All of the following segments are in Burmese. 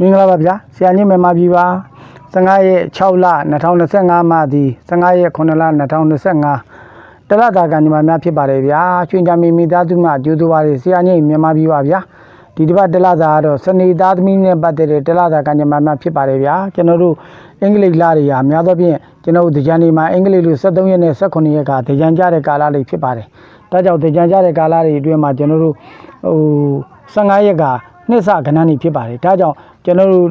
မင်္ဂလာပါဗျာဆရာကြီးမြန်မာပြည်ပါ15ရက်6လ2025မှသည်15ရက်9လ2025တလတာကညီမများဖြစ်ပါတယ်ဗျာချွင်ကြမီမိသားစုမှကျိုးသူပါရဆရာကြီးမြန်မာပြည်ပါဗျာဒီတစ်ပတ်တလတာကတော့စနေသားသမီးနဲ့ပတ်သက်တဲ့တလတာကညီမများဖြစ်ပါတယ်ဗျာကျွန်တော်တို့အင်္ဂလိပ်လာတွေဟာများသောဖြင့်ကျွန်တော်တို့ဒကြံနေမှာအင်္ဂလိပ်လို73ရက်နဲ့18ရက်ကဒကြံကြတဲ့ကာလလေးဖြစ်ပါတယ်ဒါကြောင့်ဒကြံကြတဲ့ကာလတွေအတွင်းမှာကျွန်တော်တို့ဟို15ရက်က နှစ်စကဏ္ဍနေဖြစ်ပါတယ်ဒါကြောင့်ကျွန်တော်တို့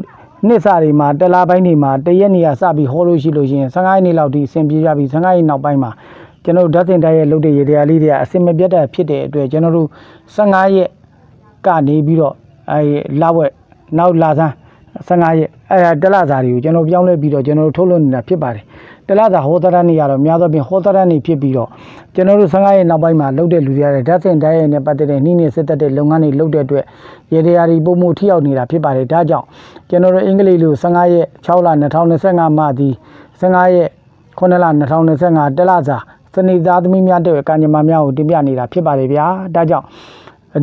နှစ်စတွေမှာတလားပိုင်းတွေမှာတရက်နေရစပြီးဟောလို့ရှိလို့ရှိရင်15ရက်နေ့လောက်ဒီအဆင်ပြေကြပြီ15ရက်နောက်ပိုင်းမှာကျွန်တော်တို့ဓာတ်တင်တိုက်ရဲ့လုပ်တဲ့ရေတရားလေးတွေကအဆင်မပြတ်တာဖြစ်တဲ့အတွက်ကျွန်တော်တို့15ရက်ကနေပြီးတော့အဲလာဝက်နောက်လာဆန်း 15ရက်အဲဒါတလစာတွေကိုကျွန်တော်ပြောင်းလဲပြီးတော့ကျွန်တော်တို့ထုတ်လွှင့်နေတာဖြစ်ပါတယ်တလစာဟောတရနေရတော့များသောဖြင့်ဟောတရနေဖြစ်ပြီးတော့ကျွန်တော်တို့15ရက်နောက်ပိုင်းမှာလုပ်တဲ့လူတွေရတဲ့ဓာတ်စင်တိုင်းရဲ့နဲ့ပတ်သက်တဲ့နှီးနေစစ်သက်တဲ့လုပ်ငန်းတွေလုပ်တဲ့အတွက်ရေတရားတွေပုံမှုထိရောက်နေတာဖြစ်ပါတယ်ဒါကြောင့်ကျွန်တော်တို့အင်္ဂလိပ်လို15ရက်6လ2025မှသည်15ရက်9လ2025တလစာစနေသားသမီးများတဲ့ကံကြမ္မာများကိုတင်ပြနေတာဖြစ်ပါတယ်ဗျာဒါကြောင့်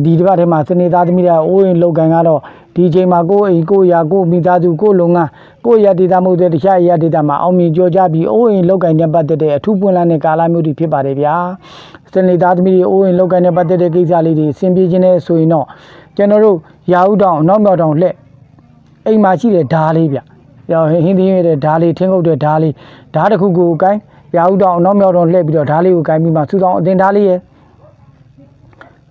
ဒီတစ်ပတ်ထဲမှာစနေသားသမီးတွေအိုးရင်လောက်ကန်ကတော့ ဒီချိန်မှာကိုယ်အိမ်ကိုယ်ရာကိုယ်မိသားစုကိုယ်လုပ်ငန်းကိုယ်ရဒေတာမှုတဲ့တခြားရဒေတာမှာအောင်မြင်ကြောကြပြီးအိုးရင်လောက်ကန်တဲ့ပတ်သက်တဲ့အထူးပွင့်လန်းတဲ့ကာလမျိုးတွေဖြစ်ပါတယ်ဗျာစနေသားသမီးတွေအိုးရင်လောက်ကန်တဲ့ပတ်သက်တဲ့ကိစ္စလေးတွေအဆင်ပြေခြင်းနဲ့ဆိုရင်တော့ကျွန်တော်တို့ရာဟုတောင်နောက်မြောက်တောင်လှက်အိမ်မှာရှိတဲ့ဓာလေးဗျရောဟင်းသီးရတဲ့ဓာလေးထင်းကုတ်တဲ့ဓာလေးဓာတစ်ခုကိုကိုင်းရာဟုတောင်နောက်မြောက်တောင်လှက်ပြီးတော့ဓာလေးကိုကိုင်းပြီးမှစူတောင်အတင်ဓာလေးရဲ့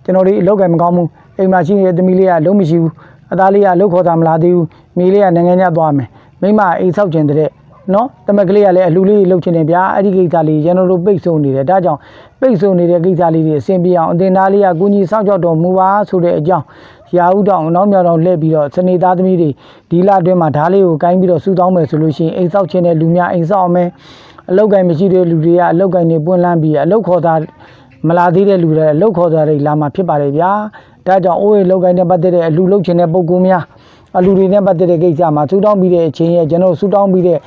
ကျွန်တော်ဒီအလောက်ကမကောင်းဘူးအိမ်မှာရှိနေတဲ့သမီးလေးကလုံးမရှိဘူး အသားလေးကလှုပ်ခေါ်တာမလာသေးဘူးမိလေးကနိုင်ငံခြားသွားမယ်မိမအိမ်ဆောက်ကျင်တဲ့နော်တမက်ကလေးကလည်းအလှလေးလှုပ်ချင်တယ်ဗျာအဲ့ဒီကိစ္စလေးကျွန်တော်တို့ပိတ်ဆို့နေတယ်ဒါကြောင့်ပိတ်ဆို့နေတဲ့ကိစ္စလေးတွေအဆင်ပြေအောင်အတင်သားလေးကကုညီစောင့်ကြောက်တော်မူပါဆိုတဲ့အကြောင်းရာဟုတောင်နောက်မြောက်တောင်လှည့်ပြီးတော့စနေသားသမီးတွေဒီလအတွင်းမှာဓားလေးကိုကိုင်းပြီးတော့စူတောင်းမယ်ဆိုလို့ရှိရင်အိမ်ဆောက်ခြင်းတဲ့လူများအိမ်ဆောက်အောင်မယ်အလောက်ကင်မရှိတဲ့လူတွေကအလောက်ကင်တွေပွင့်လန်းပြီးအလောက်ခေါ်တာမလာသေးတဲ့လူတွေလှုပ်ခေါ်တာတွေလာမှာဖြစ်ပါတယ်ဗျာ ဒါကြောင့်အိုးရေလောက်ကိုင်းတဲ့ပတ်သက်တဲ့အလူလှုပ်ခြင်းတဲ့ပုံကူများအလူတွေနဲ့ပတ်သက်တဲ့ကိစ္စမှာဆူတောင်းပြီးတဲ့အချိန်ရဲ့ကျွန်တော်ဆူတောင်းပြီးတဲ့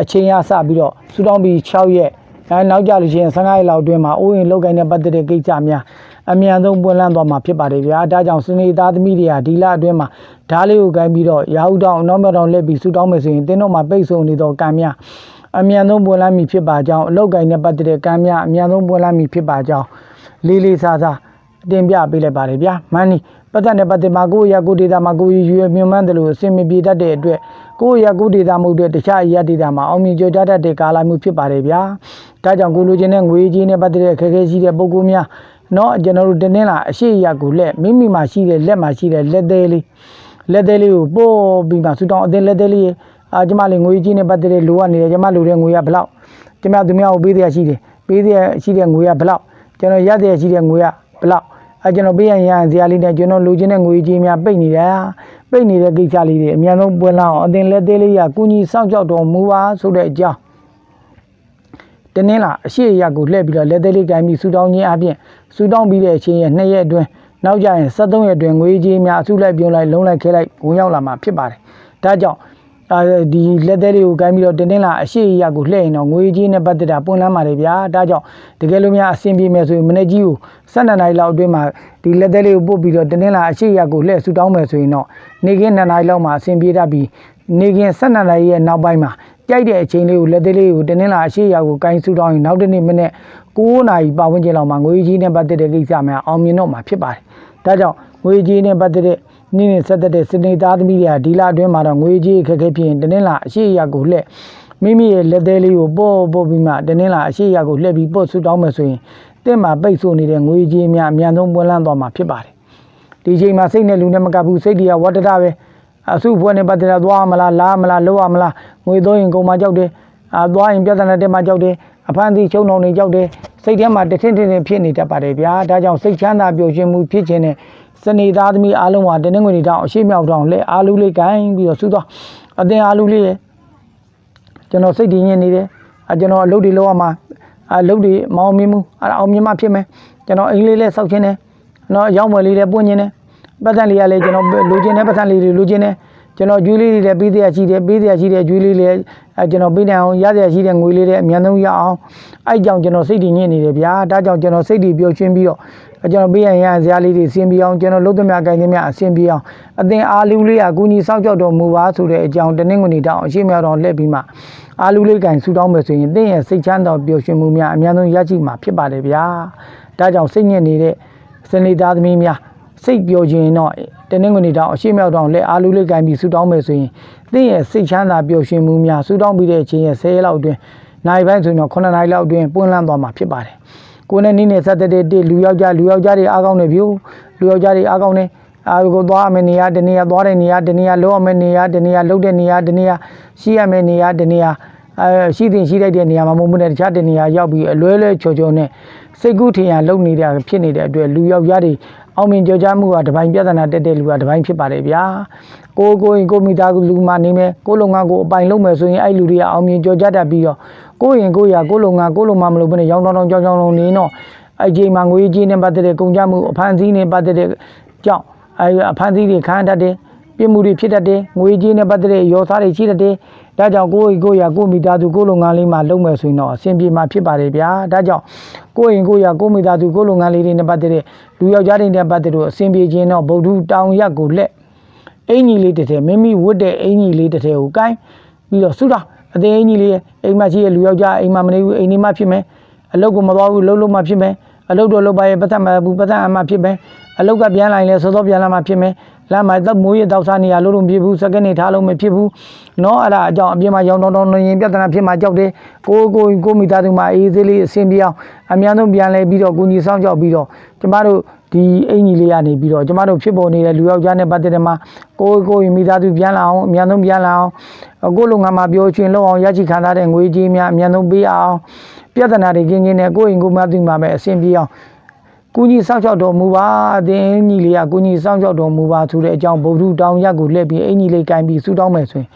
အချိန်ရစပြီးတော့ဆူတောင်းပြီး6ရက်အဲနောက်ကြလို့ရှိရင်15ရက်လောက်အတွင်းမှာအိုးရင်လောက်ကိုင်းတဲ့ပတ်သက်တဲ့ကိစ္စများအမြန်ဆုံးပွင့်လန်းသွားမှာဖြစ်ပါတယ်ဗျာဒါကြောင့်စနေသားသမီးတွေကဒီလအတွင်းမှာဓားလေးကိုကိုင်းပြီးတော့ရာဟုတောင်နောက်မြောက်တောင်လက်ပြီးဆူတောင်းမယ်ဆိုရင်တင်းတော့မှာပိတ်ဆို့နေတော့ကံများအမြန်ဆုံးပွင့်လန်းမည်ဖြစ်ပါကြောင်းအလောက်ကင်နဲ့ပတ်သက်တဲ့ကံများအမြန်ဆုံးပွင့်လန်းမည်ဖြစ်ပါကြောင်းလေးလေးစားစား တင်ပြပေးလိုက်ပါတယ်ဗျာမန်နီပတ်သက်တဲ့ပတ်သက်မှာကိုယ့်ရကိုဒေတာမှာကိုယ်ရွေမြွန်းမှန်းတယ်လို့အစင်မပြေတတ်တဲ့အတွက်ကိုယ့်ရကိုဒေတာမှုတွေတခြားရဒေတာမှာအောင်မြင်ကြတတ်တဲ့ကာလမှုဖြစ်ပါတယ်ဗျာဒါကြောင့်ကိုလူချင်းနဲ့ငွေကြီးနဲ့ပတ်သက်တဲ့အခက်အခဲရှိတဲ့ပုံကူများနော်ကျွန်တော်တို့တင်းတင်းလာအရှိရကိုလက်မိမိမှာရှိတဲ့လက်မှာရှိတဲ့လက်သေးလေးလက်သေးလေးကိုပို့ပြီးမှဆူတောင်းအတင်းလက်သေးလေးအာကျမလေးငွေကြီးနဲ့ပတ်သက်တဲ့လိုအပ်နေတဲ့ကျမလိုတဲ့ငွေကဘလောက်ကျမသူများကိုပေးတဲ့ရှိတယ်ပေးတဲ့ရှိတဲ့ငွေကဘလောက်ကျွန်တော်ရတဲ့ရှိတဲ့ငွေက ဘယ်လောက်အဲကျွန်တော်ပေးရရင်ရရင်ဇာလေးနဲ့ကျွန်တော်လိုချင်တဲ့ငွေကြီးများပိတ်နေတယ်ပိတ်နေတဲ့ကိစ္စလေးတွေအများဆုံးပွင့်လာအောင်အတင်လက်သေးလေးကကုညီစောင့်ကြောက်တော်မူပါဆိုတဲ့အကြောင်းတနင်္လာအရှိအရကိုလှည့်ပြီးတော့လက်သေးလေးကိုင်းပြီးဆူတောင်းခြင်းအပြင်ဆူတောင်းပြီးတဲ့အချိန်ရဲ့2ရက်အတွင်းနောက်ကြရင်73ရက်အတွင်းငွေကြီးများအစုလိုက်ပြုံးလိုက်လုံးလိုက်ခဲလိုက်ဝင်ရောက်လာမှာဖြစ်ပါတယ်ဒါကြောင့်အဲ ဒီလက်သေးလေးကိုကိုင်းပြီးတော့တင်းတင်းလာအရှိရကိုလှည့်ရင်တော့ငွေကြီးနဲ့ပတ်သက်တာပွင့်လန်းပါတယ်ဗျာဒါကြောင့်တကယ်လို့များအဆင်ပြေမယ်ဆိုရင်မနေ့ကြီးကို12နိုင်လောက်အတွင်းမှာဒီလက်သေးလေးကိုပို့ပြီးတော့တင်းတင်းလာအရှိရကိုလှည့်ဆူတောင်းမယ်ဆိုရင်တော့နေကင်း2နိုင်လောက်မှာအဆင်ပြေတတ်ပြီးနေကင်း12နိုင်ရဲ့နောက်ပိုင်းမှာကြိုက်တဲ့အချိန်လေးကိုလက်သေးလေးကိုတင်းတင်းလာအရှိရကိုကိုင်းဆူတောင်းရင်နောက်တစ်နေ့မနေ့9နာရီပတ်ဝန်းကျင်လောက်မှာငွေကြီးနဲ့ပတ်သက်တဲ့ကိစ္စများအောင်မြင်တော့မှာဖြစ်ပါတယ်ဒါကြောင့်ငွေကြီးနဲ့ပတ်သက်တဲ့ နေ့နေ့ဆက်သက်တဲ့စနေသားသမီးတွေကဒီလအတွင်းမှာတော့ငွေကြေးအခက်အခဲဖြစ်ရင်တနင်္လာအရှိအရာကိုလှည့်မိမိရဲ့လက်သေးလေးကိုပို့ပို့ပြီးမှတနင်္လာအရှိအရာကိုလှည့်ပြီးပို့ဆူတောင်းမယ်ဆိုရင်တင့်မှာပိတ်ဆို့နေတဲ့ငွေကြေးများအများဆုံးပွင့်လန်းသွားမှာဖြစ်ပါတယ်ဒီချိန်မှာစိတ်နဲ့လူနဲ့မကပ်ဘူးစိတ်တွေကဝတ္တရပဲအစုဖွဲ့နဲ့ပတ်သက်တာသွားမလားလားမလားလောက်ရမလားငွေသုံးရင်ကုန်မှကြောက်တယ်အာသွားရင်ပြဿနာတက်မှကြောက်တယ်အဖန်တီချုံနှောင်နေကြောက်တယ်စိတ်ထဲမှာတထင်းထင်းထင်းဖြစ်နေတတ်ပါတယ်ဗျာဒါကြောင့်စိတ်ချမ်းသာပျော်ရွှင်မှုဖြစ်ခြင်းနဲ့ စနေသားသမီးအားလုံးဟာတင်းနှငွေတောင်အရှိမြောက်တောင်လက်အားလူလေးကိုင်းပြီးတော့ဆူသွားအတင်အားလူလေးရဲ့ကျွန်တော်စိတ်တည်ငြိမ်နေတယ်အကျွန်တော်အလုပ်တွေလုပ်ရမှာအလုပ်တွေမအောင်မြင်ဘူးအဲ့ဒါအောင်မြင်မှဖြစ်မယ်ကျွန်တော်အိမ်လေးလေးစောက်ခြင်းတယ်နော်ရောက်ွယ်လေးလေးပွင့်ခြင်းတယ်ပတ်သက်လေးရလေကျွန်တော်လိုချင်တဲ့ပတ်သက်လေးတွေလိုချင်တယ်ကျွန်တော်ကျွေးလေးတွေလည်းပေးတရားရှိတယ်ပေးတရားရှိတဲ့ကျွေးလေးတွေအဲကျွန်တော်ပေးနိုင်အောင်ရတရားရှိတဲ့ငွေလေးတွေအများဆုံးရအောင်အဲ့ကြောင့်ကျွန်တော်စိတ်တည်ငြိမ်နေတယ်ဗျာဒါကြောင့်ကျွန်တော်စိတ်တည်ပျော်ရွှင်ပြီးတော့ ကျွန်တော်ပေးရန်ရန်ဇာလေးတွေအဆင်ပြေအောင်ကျွန်တော်လုပ်သမျှကိုင်းသမျှအဆင်ပြေအောင်အသင်အားလူလေးကကုညီစောင့်ကြောက်တော်မူပါဆိုတဲ့အကြောင်းတနင်္ဂနွေတောင်အရှိမြောက်တော်လှည့်ပြီးမှအားလူလေးကိုင်းဆူတောင်းမယ်ဆိုရင်သင်ရဲ့စိတ်ချမ်းသာပျော်ရွှင်မှုများအများဆုံးရရှိမှာဖြစ်ပါတယ်ဗျာဒါကြောင့်စိတ်ညစ်နေတဲ့စနေသားသမီးများစိတ်ပျော်ခြင်းတော့တနင်္ဂနွေတောင်အရှိမြောက်တော်လက်အားလူလေးကိုင်းပြီးဆူတောင်းမယ်ဆိုရင်သင်ရဲ့စိတ်ချမ်းသာပျော်ရွှင်မှုများဆူတောင်းပြီးတဲ့အချိန်ရဲ့10ရက်လောက်အတွင်းနိုင်ပိုင်းဆိုရင်တော့9နိုင်လောက်အတွင်းပွင့်လန်းသွားမှာဖြစ်ပါတယ် ကိုယ်နဲ့နိနေဆက်တဲ့တဲ့လူယောက်ျားလူယောက်ျားတွေအားကောင်းနေပြီလူယောက်ျားတွေအားကောင်းနေအာကိုသွားမယ်နေရာတနေရာသွားတဲ့နေရာတနေရာလုံးရမယ်နေရာတနေရာလှုပ်တဲ့နေရာတနေရာရှိရမယ်နေရာတနေရာအဲရှိတင်ရှိလိုက်တဲ့နေရာမှာမဟုတ်ဘူးနဲ့တခြားတနေရာရောက်ပြီးအလွဲလွဲချော်ချော်နဲ့စိတ်ကူးထင်ရလုံနေတာဖြစ်နေတဲ့အတွက်လူယောက်ျားတွေ အောင်မြင်ကြောကြားမှုကတပိုင်းပြဿနာတက်တဲ့လူကတပိုင်းဖြစ်ပါတယ်ဗျာကိုကိုရင်ကိုမိသားစုလူမှနေမယ်ကိုလုံငါကိုအပိုင်လုံးမယ်ဆိုရင်အဲ့လူတွေကအောင်မြင်ကြောကြားတတ်ပြီးတော့ကိုရင်ကိုရကိုလုံငါကိုလုံမမလို့ဘယ်နဲ့ရောင်းတောင်းတောင်းကြောင်းကြောင်းလုံးနေတော့အချိန်မှာငွေကြေးနဲ့ပတ်သက်တဲ့ကုန်ကြမှုအဖန်စည်းနဲ့ပတ်သက်တဲ့ကြောင့်အဲအဖန်စည်းတွေခံရတတ်တယ် ပြမှုတွေဖြစ်တတ်တယ်ငွေကြေးနဲ့ပတ်သက်တဲ့ရောသားတွေရှိတတ်တယ်ဒါကြောင့်ကိုယ့်ကိုယ်ရကိုယ့်မိသားစုကိုယ့်လုပ်ငန်းလေးမှာလုပ်မယ်ဆိုရင်တော့အဆင်ပြေမှာဖြစ်ပါတယ်ဗျာဒါကြောင့်ကိုယ့်ရင်ကိုယ့်ရကိုယ့်မိသားစုကိုယ့်လုပ်ငန်းလေးတွေနဲ့ပတ်သက်တဲ့လူယောက်ျားတွေနဲ့ပတ်သက်လို့အဆင်ပြေခြင်းတော့ဗုဒ္ဓတောင်ရက်ကိုလက်အင်ကြီးလေးတစ်ထည်မိမိဝတ်တဲ့အင်ကြီးလေးတစ်ထည်ကိုကိုင်းပြီးတော့ဆုတာအသေးအင်ကြီးလေးအိမ်မှာရှိတဲ့လူယောက်ျားအိမ်မှာမနေဘူးအိမ်နေမှဖြစ်မယ်အလုတ်ကိုမသွားဘူးလှုပ်လို့မှဖြစ်မယ်အလုတ်တော့လှုပ်ပါရဲ့ပတ်သက်မှာဘူးပတ်သက်အမှဖြစ်မယ် အလုတ်ကပြန်လာရင်လည်းစောစောပြန်လာမှဖြစ်မယ်လမ်းမှာတော့မိုးရတောက်စားနေရလို့လို့မဖြစ်ဘူးစကနေထားလို့မဖြစ်ဘူးเนาะအဲ့ဒါအကြောင်းအပြင်မှာရောင်းတောင်းတောင်းနေရင်ပြဿနာဖြစ်မှာကြောက်တယ်ကိုကိုကိုမိသားစုမှာအေးသေးလေးအဆင်ပြေအောင်အများဆုံးပြန်လဲပြီးတော့ကိုကြီးဆောင်ကြောက်ပြီးတော့ကျမတို့ဒီအင်ကြီးလေးကနေပြီးတော့ကျမတို့ဖြစ်ပေါ်နေတဲ့လူယောက်ျားနဲ့ပတ်သက်တဲ့မှာကိုကိုမိသားစုပြန်လာအောင်အများဆုံးပြန်လာအောင်ကိုလုံငါမှာပြောချင်လောက်အောင်ရရှိခံထားတဲ့ငွေကြေးများအများဆုံးပေးအောင် ပြဿနာတွေကင်းကင်းနဲ့ကိုယ့်အိမ်ကိုယ်မသိမှာပဲအဆင်ပြေအောင် ကုညီစောင့်ရှောက်တော်မူပါအသင်ညီလေးကကုညီစောင့်ရှောက်တော်မူပါဆိုတဲ့အကြောင်းဗုဒ္ဓတောင်ရက်ကိုလှည့်ပြီးအင်ကြီးလေးကင်ပြီးဆူတောင်းမယ်ဆိုရင်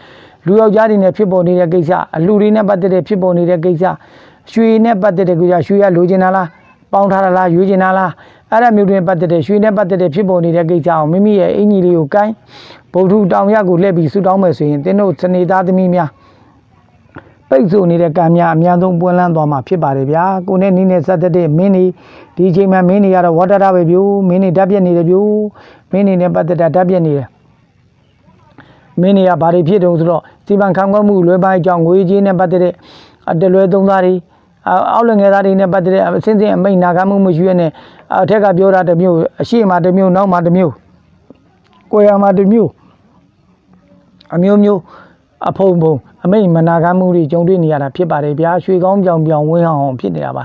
လူယောက်ျားတွေနဲ့ဖြစ်ပေါ်နေတဲ့ကိစ္စအလူတွေနဲ့ပတ်သက်တဲ့ဖြစ်ပေါ်နေတဲ့ကိစ္စရွှေနဲ့ပတ်သက်တဲ့ကိစ္စရွှေရလိုချင်တာလားပေါင်းထားတာလားရွေးချင်တာလားအဲ့ဒါမျိုးတွေနဲ့ပတ်သက်တဲ့ရွှေနဲ့ပတ်သက်တဲ့ဖြစ်ပေါ်နေတဲ့ကိစ္စအောင်မိမိရဲ့အင်ကြီးလေးကိုကင်ဗုဒ္ဓတောင်ရက်ကိုလှည့်ပြီးဆူတောင်းမယ်ဆိုရင်သင်တို့စနေသားသမီးများ ပိတ်ဆို့နေတဲ့ကံများအများဆုံးပွင့်လန်းသွားမှာဖြစ်ပါတယ်ဗျာကိုနဲ့နီးနဲ့ဆက်သက်တဲ့မင်းနေဒီအချိန်မှာမင်းနေရတော့ဝါတာတာပဲဗျိုးမင်းနေဓာတ်ပြက်နေတယ်ဗျိုးမင်းနေနဲ့ပတ်သက်တာဓာတ်ပြက်နေတယ်မင်းနေကဘာတွေဖြစ်တုံးဆိုတော့စီပံခံခွင့်မှုလွယ်ပိုင်းအကြောင်းငွေကြေးနဲ့ပတ်သက်တဲ့အတလွဲသုံးသားတွေအောအောက်လငယ်သားတွေနဲ့ပတ်သက်တဲ့အစင်းစင်းအမိတ်နာခံမှုမရှိရနဲ့အထက်ကပြောတာတစ်မျိုးအရှိမတစ်မျိုးနောက်မှတစ်မျိုးကိုယ်ရမှာတစ်မျိုးအမျိုးမျိုး အဖုံဖုံအမိတ်မနာခံမှုတွေကြုံတွေ့နေရတာဖြစ်ပါတယ်ဗျာရွှေကောင်းပြောင်ပြောင်ဝင်းအောင်အောင်ဖြစ်နေတာပါ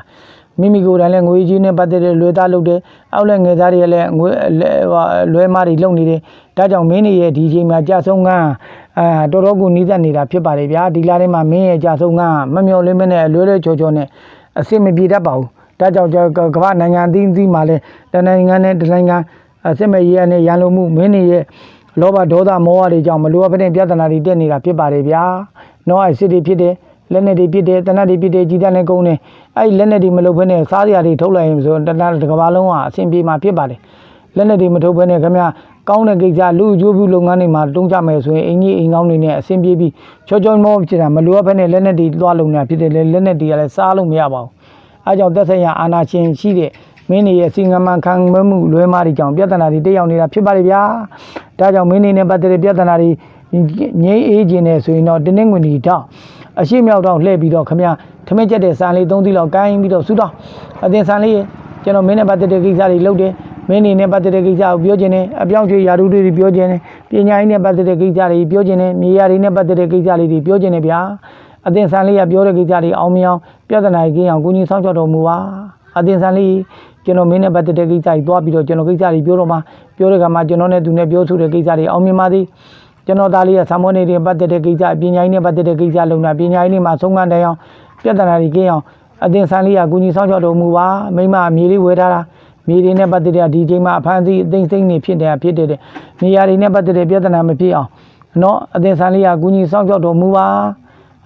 မိမိကိုယ်တိုင်လည်းငွေကြီးနဲ့ပတ်သက်တဲ့လွယ်သားလုပ်တယ်အောက်လည်းငယ်သားတွေလည်းငွေလွယ်မတွေလုပ်နေတယ်ဒါကြောင့်မင်းတွေရဲ့ဒီချိန်မှာကြာဆုံးကအာတော်တော်ကိုနီးစပ်နေတာဖြစ်ပါတယ်ဗျာဒီလာထဲမှာမင်းရဲ့ကြာဆုံးကမမျော်လင့်မနဲ့လွယ်လွယ်ချောချောနဲ့အစစ်မပြေတတ်ပါဘူးဒါကြောင့်ကမ္ဘာနိုင်ငံအသီးသီးမှာလည်းတနိုင်ငံနဲ့တနိုင်ငံအစစ်မရေရနဲ့ရန်လိုမှုမင်းတွေရဲ့ လောဘဒေါသမောဟတွေကြောင့်မလိုအပ်တဲ့ပြဿနာတွေတက်နေတာဖြစ်ပါတယ်ဗျာ။နောအဲ့စစ်တွေဖြစ်တယ်လက်နဲ့တွေဖြစ်တယ်တနတ်တွေဖြစ်တယ်ကြီးတန်းနဲ့ကုန်းတယ်အဲ့ဒီလက်နဲ့တွေမလုပ်ဘဲနဲ့စားစရာတွေထုတ်လိုက်ရင်ဆိုတနတ်တစ်ကဘာလုံးကအဆင်ပြေမှာဖြစ်ပါတယ်။လက်နဲ့တွေမထုတ်ဘဲနဲ့ခင်ဗျာကောင်းတဲ့ကိစ္စလူအကျိုးပြုလုပ်ငန်းတွေမှာတုံးကြမယ်ဆိုရင်အင်ကြီးအင်ကောင်းတွေနဲ့အဆင်ပြေပြီးချောချောမောဖြစ်တာမလိုအပ်ဘဲနဲ့လက်နဲ့တွေသွားလုံနေတာဖြစ်တယ်လေလက်နဲ့တွေကလည်းစားလို့မရပါဘူး။အဲကြောင့်သက်ဆိုင်ရာအာနာရှင်ရှိတဲ့ မင်းတွေရဲ့စီငမန်ခံမမှုလွဲမားတွေကြောင့်ပြဿနာတွေတက်ရောက်နေတာဖြစ်ပါလေဗျာ။ဒါကြောင့်မင်းတွေနဲ့ပတ်သက်တဲ့ပြဿနာတွေငြိမ်းအေးခြင်းနဲ့ဆိုရင်တော့တင်းနှင်းဝင်ဒီတော့အရှိမြောက်တော့လှည့်ပြီးတော့ခမရထမင်းချက်တဲ့စံလေး၃သီးလောက်ကိုင်းပြီးတော့ဆူတော့အတင်စံလေးကျွန်တော်မင်းနဲ့ပတ်သက်တဲ့ကိစ္စတွေလုပ်တယ်မင်းနေနဲ့ပတ်သက်တဲ့ကိစ္စကိုပြောခြင်းနဲ့အပြောင်းချွေယာရုတွေပြောခြင်းနဲ့ပညာရေးနဲ့ပတ်သက်တဲ့ကိစ္စတွေပြောခြင်းနဲ့မြေယာတွေနဲ့ပတ်သက်တဲ့ကိစ္စလေးတွေပြောခြင်းနဲ့ဗျာအတင်ဆန်လေးကပြောတဲ့ကိစ္စတွေအောင်မြင်အောင်ပြဿနာကြီးအောင်ကိုကြီးဆောင်းချတော်မူပါအတင်ဆန်လေး ကျွန်တော်မင်းနဲ့ပတ်သက်တဲ့ကိစ္စကြီးသွားပြီးတော့ကျွန်တော်ကိစ္စတွေပြောတော့မှပြောတဲ့ကမှာကျွန်တော်နဲ့သူနဲ့ပြောဆိုတဲ့ကိစ္စတွေအောင်မြင်ပါသည်ကျွန်တော်သားလေးကဆာမွန်နေတွေပတ်သက်တဲ့ကိစ္စပညာရေးနဲ့ပတ်သက်တဲ့ကိစ္စလုံးတာပညာရေးနဲ့မှာဆုံးမတိုင်အောင်ပြဿနာကြီးကင်းအောင်အတင်ဆန်လေးကကိုကြီးဆောင်းချတော်မူပါမိမအမြေလေးဝယ်ထားတာမြေတွေနဲ့ပတ်သက်တဲ့ဒီချိန်မှာအဖမ်းဆီးအသိမ့်သိမ့်နေဖြစ်နေတာဖြစ်တဲ့နေရာတွေနဲ့ပတ်သက်တဲ့ပြဿနာမဖြစ်အောင်နော်အသင်ဆန်လေးကကုညီဆောင်ကြောက်တော်မူပါ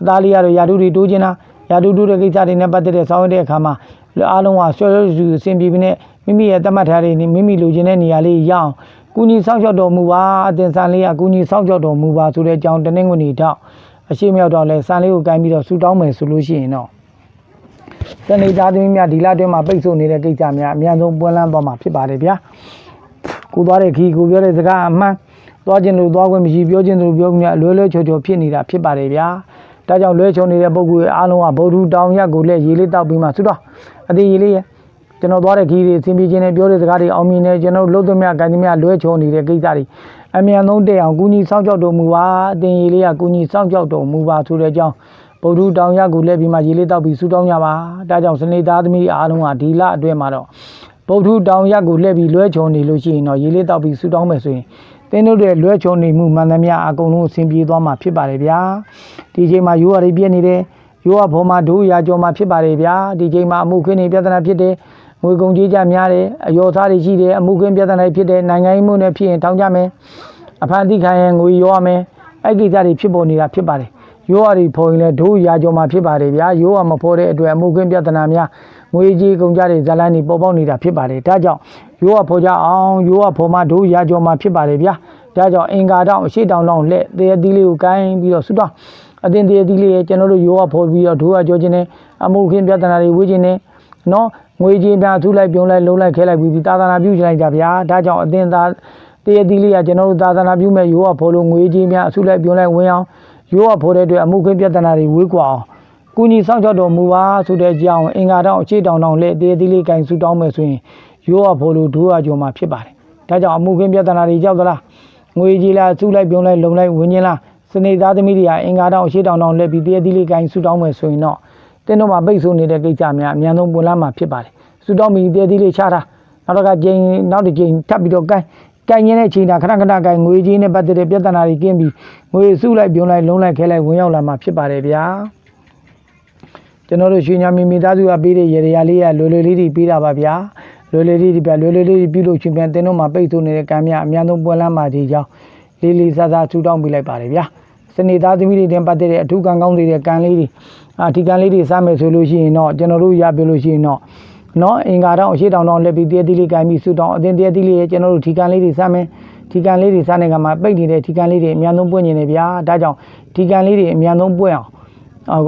အသားလေးကတော့ယာတုတွေတိုးချင်တာယာတုတိုးတဲ့ကိစ္စတွေနဲ့ပတ်သက်တဲ့ဆောင်ရွက်တဲ့အခါမှာ အားလုံးကဆွဲဆွဲစုအစဉ်ပြေပြီးနဲ့မိမိရဲ့တတ်မှတ်ထားတဲ့မိမိလိုချင်တဲ့နေရာလေးရအောင်ကုညီဆောင်ကြောက်တော်မူပါအသင်ဆန်လေးကကုညီဆောင်ကြောက်တော်မူပါဆိုတဲ့အကြောင်းတနင်္ဂနွေတော့အရှိမြောက်တော့လဲဆန်လေးကိုကင်ပြီးတော့ဆူတောင်းမယ်ဆိုလို့ရှိရင်တော့စနေသားသမီးများဒီလအတွင်းမှာပိတ်ဆို့နေတဲ့ကိစ္စများအများဆုံးပွင့်လန်းသွားမှာဖြစ်ပါတယ်ဗျာကိုသွားတဲ့ခီကိုပြောတဲ့စကားအမှန်သွားခြင်းလို့သွားခွင့်မရှိပြောခြင်းလို့ပြောခွင့်များအလွဲလွဲချော်ချော်ဖြစ်နေတာဖြစ်ပါတယ်ဗျာဒါကြောင့်လွဲချော်နေတဲ့ပုံကူအားလုံးကဗုဒ္ဓတောင်ရက်ကိုလည်းရေလေးတောက်ပြီးမှဆုတော့ အသေးရေလေးရဲ့ကျွန်တော်သွားတဲ့ခီတွေအစဉ်ပြေခြင်းနဲ့ပြောတဲ့စကားတွေအောင်မြင်နေကျွန်တော်လှုပ်သွင်းမြကန်ကြီးများလွဲချော်နေတဲ့ကိစ္စတွေအမြန်ဆုံးတက်အောင်ကုညီစောင့်ကြောက်တော်မူပါအတင်ရေလေးကကုညီစောင့်ကြောက်တော်မူပါဆိုတဲ့အကြောင်းဗုဒ္ဓတောင်ရကိုလက်ပြီးမှရေလေးတောက်ပြီးဆူတောင်းကြပါဒါကြောင့်စနေသားသမီးအားလုံးကဒီလအတွင်းမှာတော့ဗုဒ္ဓတောင်ရကိုလက်ပြီးလွဲချော်နေလို့ရှိရင်တော့ရေလေးတောက်ပြီးဆူတောင်းမယ်ဆိုရင်တင်းတို့ရဲ့လွဲချော်နေမှုမှန်သမျှအကုန်လုံးအဆင်ပြေသွားမှာဖြစ်ပါတယ်ဗျာဒီချိန်မှာရိုးရည်ပြည့်နေတယ် ရိုးရဘောမှာဒုရာကျော်မှာဖြစ်ပါတယ်ဗျာဒီချိန်မှာအမှုခင်းနေပြဿနာဖြစ်တယ်ငွေကုန်ကြေးကြများတယ်အယောသားတွေရှိတယ်အမှုခင်းပြဿနာတွေဖြစ်တယ်နိုင်ငံရေးမှုနဲ့ဖြစ်ရင်ထောင်ကြမယ်အဖန်တိခံရင်ငွေရောရမယ်အဲ့ဒီကိစ္စတွေဖြစ်ပေါ်နေတာဖြစ်ပါတယ်ရိုးရည်ဖော်ရင်လည်းဒုရာကျော်မှာဖြစ်ပါတယ်ဗျာရိုးရမဖော်တဲ့အတွက်အမှုခင်းပြဿနာများငွေကြီးကုန်ကြတဲ့ဇာလန်းတွေပေါ်ပေါက်နေတာဖြစ်ပါတယ်ဒါကြောင့်ရိုးရဖော်ကြအောင်ရိုးရဖော်မှဒုရာကျော်မှာဖြစ်ပါတယ်ဗျာဒါကြောင့်အင်္ဂါတောင်အရှိတောင်တောင်လက်သေးသီးလေးကိုကိုင်းပြီးတော့ဆွတော့အတင်းသေးသီးလေးရဲ့ကျွန်တော်တို့ရိုးရဖော်ပြီးတော့ဒုရာကျော်ခြင်းနဲ့အမှုခင်းပြဿနာတွေဝေးခြင်းနဲ့နော်ငွေကြီးများထူလိုက်ပြုံးလိုက်လုံးလိုက်ခဲလိုက်ပြီးသာသနာပြုချလိုက်ကြဗျာဒါကြောင့်အတင်းသားတရတိလေးကကျွန်တော်တို့သာသနာပြုမဲ့ရိုးရဖော်လို့ငွေကြီးများအဆုလိုက်ပြုံးလိုက်ဝင်အောင်ရိုးရဖို့တဲ့အတွက်အမှုခွင့်ပြဿနာတွေဝေးကွာအောင်ကုညီဆောင်ကြောက်တော်မူပါဆိုတဲ့အကြောင်းအင်္ဂါတောင်အခြေတောင်တောင်လက်အသေးသေးလေးကင်ဆူတောင်းမယ်ဆိုရင်ရိုးရဖို့လို့ဒိုးရကြော်မှာဖြစ်ပါတယ်။ဒါကြောင့်အမှုခွင့်ပြဿနာတွေကြောက်သလားငွေကြီးလားစုလိုက်ပြုံးလိုက်လုံလိုက်ဝင်းချင်းလား စနေသားသမီးတွေကအင်္ဂါတောင်အခြေတောင်တောင်လက်ပြီးတည်းသေးလေးကင်ဆူတောင်းမယ်ဆိုရင်တော့တင်းတို့မှာပိတ်ဆို့နေတဲ့ကိစ္စများအများဆုံးပွင့်လာမှာဖြစ်ပါတယ်။ဆူတောင်းပြီးတည်းသေးလေးချတာနောက်တော့ကကြိမ်နောက်တစ်ကြိမ်ထပ်ပြီးတော့ကင်ကိုင်ရင်းတဲ့အချိန်တာခဏခဏကိုင်ငွေကြီးနဲ့ပတ်သက်တဲ့ပြဿနာတွေကင်းပြီးငွေစုလိုက်ပြုံးလိုက်လုံးလိုက်ခဲလိုက်ဝင်ရောက်လာမှာဖြစ်ပါတယ်ဗျာကျွန်တော်တို့ရွှေညာမီမိသားစုကပေးတဲ့ရေရရာလေးကလွယ်လွယ်လေးတွေပေးတာပါဗျာလွယ်လွယ်လေးတွေပြလွယ်လွယ်လေးတွေပြုလို့ချင်းပြန်တင်းတို့မှာပိတ်ဆို့နေတဲ့ကံများအများဆုံးပွင့်လန်းပါဒီကြောင်းလေးလေးစားစားထူထောင်ပေးလိုက်ပါတယ်ဗျာ စနေသားသမီးတွေတင်ပတ်သက်တဲ့အထူးကံကောင်းတဲ့ကံလေးတွေအာဒီကံလေးတွေစားမယ်ဆိုလို့ရှိရင်တော့ကျွန်တော်တို့ရပြလို့ရှိရင်တော့နော်အင်္ဂါတောင်အရှိတောင်တောင်လက်ပြီးတည်းတည်းလေးကိုင်းပြီးဆူတောင်အတင်းတည်းတည်းလေးရဲ့ကျွန်တော်တို့ထီကန်လေးတွေစမ်းမယ်ထီကန်လေးတွေစမ်းတဲ့ကမှာပိတ်နေတဲ့ထီကန်လေးတွေအများဆုံးပွင့်နေတယ်ဗျာဒါကြောင့်ထီကန်လေးတွေအများဆုံးပွင့်အောင်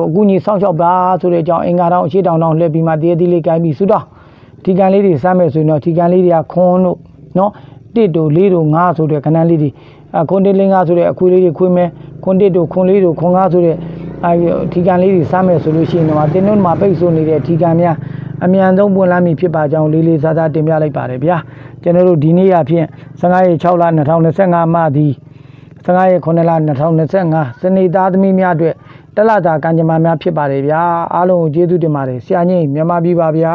အခုညီစောင့်ရှောက်ပါဆိုတဲ့အကြောင်းအင်္ဂါတောင်အရှိတောင်တောင်လက်ပြီးမှတည်းတည်းလေးကိုင်းပြီးဆူတောင်ထီကန်လေးတွေစမ်းမယ်ဆိုရင်တော့ထီကန်လေးတွေကခွန်းတို့နော်တစ်တို့လေးတို့ငါးဆိုတဲ့ခဏလေးတွေအ ခွန်းတစ်လေးငါးဆိုတဲ့အခွေးလေးတွေခွေးမယ်ခွန်းတစ်တို့ခွန်းလေးတို့ခွန်းငါးဆိုတဲ့အဲဒီထီကန်လေးတွေစမ်းမယ်ဆိုလို့ရှိရင်တော့တင်းတို့မှာပိတ်ဆို့နေတဲ့ထီကန်များအမြန်ဆုံးပွင့်လန်းပြီဖြစ်ပါကြောင်းလေးလေးစားစားတင်ပြလိုက်ပါတယ်ဗျာကျွန်တော်တို့ဒီနေ့ရဖြင့်15ရက်6လ2025မှသည်15ရက်9လ2025စနေသားသမီးများအတွက်တလတာကံကြမ္မာများဖြစ်ပါတယ်ဗျာအားလုံးကိုကျေးဇူးတင်ပါတယ်ဆရာကြီးမြန်မာပြည်ပါဗျာ